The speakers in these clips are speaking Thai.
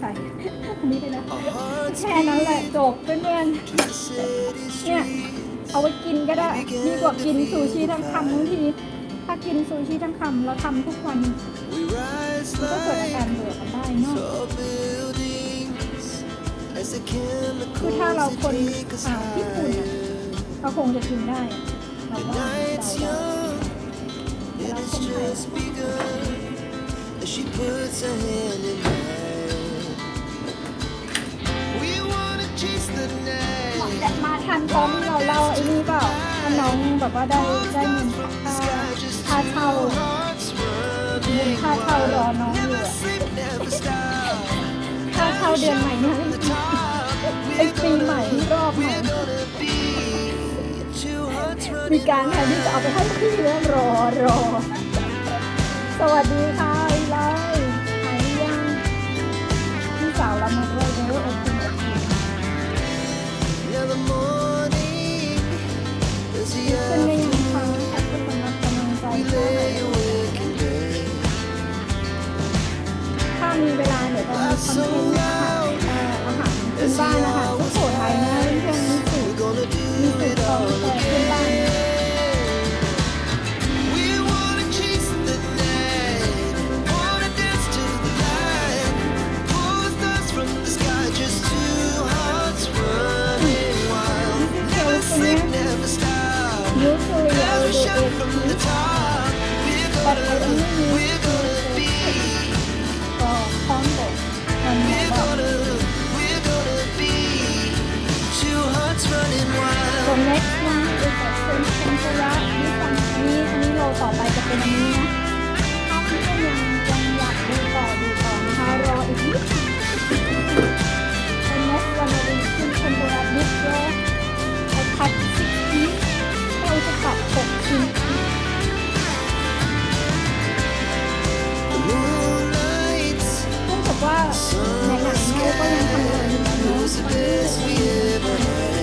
ใส่อันนี้ไปแล้วแค่นั้นแหละจบเพื่อนๆเนี่ยเอาไว้กินก็ได้ดีกว่ากินซูชิทั้งคำบางที ถ้ากินซูชิทั้งคำเราทำทุกวันมันก็เกิดอาการเบื่อกันได้เนาะคือถ้าเราคนอ่าญี่ปุ่นเราคงจะกินได้เราว่าเราเราเราคนไทย She puts her hand in แบบว่าได้ได้เงินค่าค่าเช่าเงินค่าเช่ารอน้องอยู่อะค่าเช่าเดือนใหม่เนี่ยไอปีใหม่รอบใหม่มีการแทนที่จะเอาไปให้พี่แล้วรอรอ สวัสดีค่ะ from the top. We're gonna, we're gonna be, ก็พร้อมบทมันหมาย we're gonna, we're gonna be two hearts running wild. ส่วน next นะเป็นแบบเป็นเทมปุระนี่ฟังอันนี้อันนี้โลต่อไปจะเป็นอันนี้นะ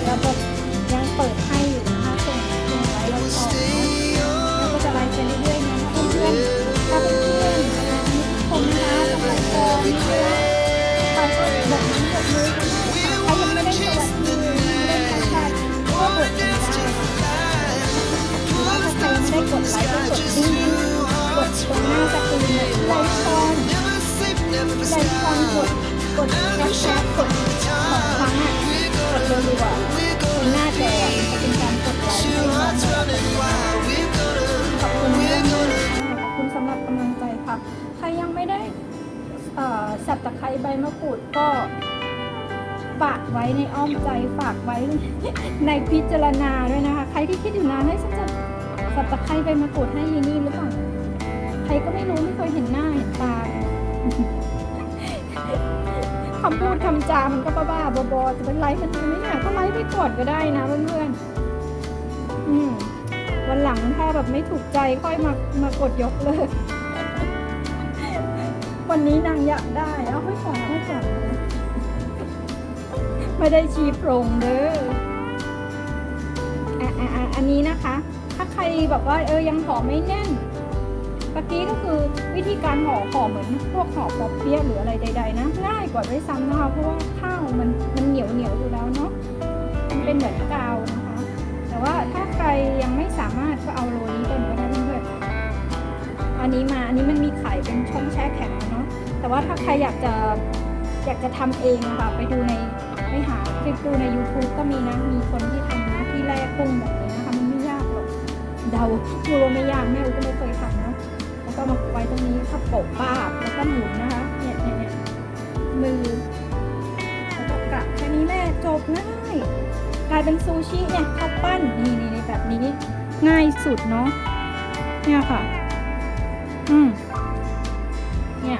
ระบบยังเปิดให้อยู่นะคะส่งส่งไว้เราออกเนาะ Stay แล้ว on. ก็จะไลฟ์ไปเรื่อยๆนะเพื่อนๆถ้าเพื่อนๆนะคะมีคนนะคะจะไปกองนี่ก็ไปก็บอกน้ำบอกมือกันได้ค่ะใครยังไม่ได้สวัสดีไม่ได้ทักทายก็กดกันได้หรือว่าถ้าใครยังไม่ได้กดไลค์ก็กด สับตะไคร้ใบมะกรูดก็ฝากไว้ในอ้อมใจฝากไว้ในพิจารณาด้วยนะคะ ใครที่คิดอยู่นานให้ฉันจะสับตะไคร้ใบมะกรูดให้ยีนี่หรือเปล่าใครก็ไม่รู้ไม่เคยเห็นหน้าเห็นตาคำพูดคำจามันก็บ้าๆบอๆจะเป็นไรมันไหมเนี่ก็ไลฟ์ไปก่อนก็ได้นะเพื่อนๆอืมวันหลังถ้าแบบไม่ถูกใจค่อยมามากดยกเลิก วันนี้นางอยากได้ เอาให้ก่อนเอาให้ก่อนไม่ได้ชี้โปรงเด้ออะอะอะอันนี้นะคะ ถ้าใครแบบว่าเออยังห่อไม่แน่นเมื่อกี้ก็คือวิธีการห่อห่อเหมือนพวกห่อปอเปี๊ยะหรืออะไรใด ๆ นะง่ายกว่าด้วยซ้ำนะคะเพราะว่าข้าวมันมันเหนียวเหนียวอยู่แล้วเนาะมันเป็นเหมือนกาวนะคะ แต่ว่าถ้าใครยังไม่สามารถก็เอาโรนี้ก่อนก็ได้เพื่อนๆอันนี้มาอันนี้มันมีไข่เป็นช่องแช่แข็งเนาะ แต่ว่าถ้าใครอยากจะอยากจะทำเองอะค่ะไปดูในไปหาคลิปดูใน YouTube ก็มีนะ มีคนที่ทำนะที่แร่กุ้งแบบนี้นะคะมันไม่ยากหรอกเดาพูดว่าไม่ยากแม่อุก็ไม่เคยทำเนาะแล้วก็มาไว้ตรงนี้ถ้าโปะป้าบแล้วก็หมุนนะคะเนี่ยเนี่ยเนี่ยมือแล้วก็กลับแค่นี้แม่จบง่ายกลายเป็นซูชิเนี่ยข้าวปั้นนี่นี่แบบนี้ง่ายสุดเนาะเนี่ยค่ะ อืมเนี่ย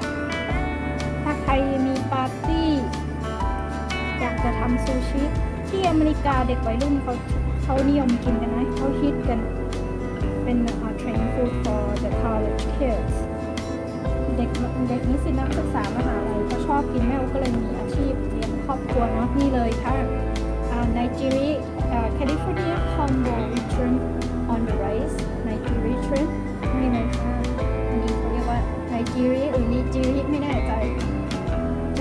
ครมีปาร์ตี้ อยากจะทำซูชิ ที่อเมริกาเด็กวัยรุ่นเขาเขานิยมกินกันนะเขาฮิตกันเป็นเอ่อ train food for the college kids เด็กเด็กนิสิตนักศึกษามหาลัยก็ชอบกินแม่ก็เลยมีอาชีพเลี้ยงครอบครัวเนาะนี่เลยค่ะ uh, Nigeria uh, California combo with shrimp on the rice Nigeria